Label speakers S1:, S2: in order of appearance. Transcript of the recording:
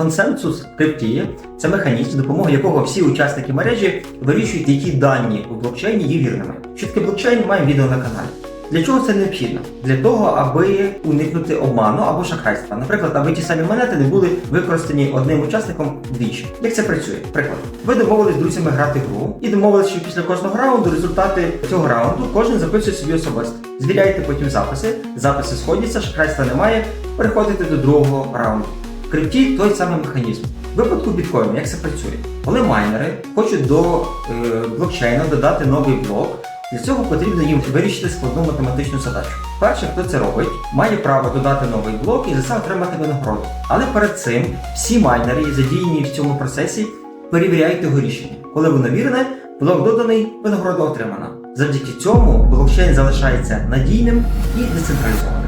S1: Консенсус крипті це механізм, за допомогою якого всі учасники мережі вирішують, які дані у блокчейні є вірними. Що таке блокчейн, маємо відео на каналі. Для чого це необхідно? Для того, аби уникнути обману або шахрайства. Наприклад, аби ті самі монети не були використані одним учасником двічі. Як це працює? Приклад, ви домовились з друзями грати гру і домовились, що після кожного раунду результати цього раунду кожен записує собі особисто. Звіряєте потім записи, записи сходяться, шахрайства немає, переходите до другого раунду. Крипті той самий механізм. В випадку біткоїну, як це працює? Коли майнери хочуть до е, блокчейну додати новий блок, для цього потрібно їм вирішити складну математичну задачу. Перше, хто це робить, має право додати новий блок і за це отримати винагороду. Але перед цим всі майнери, задіяні в цьому процесі, перевіряють його рішення. Коли воно вірне, блок доданий, винагорода отримана. Завдяки цьому блокчейн залишається надійним і децентралізованим.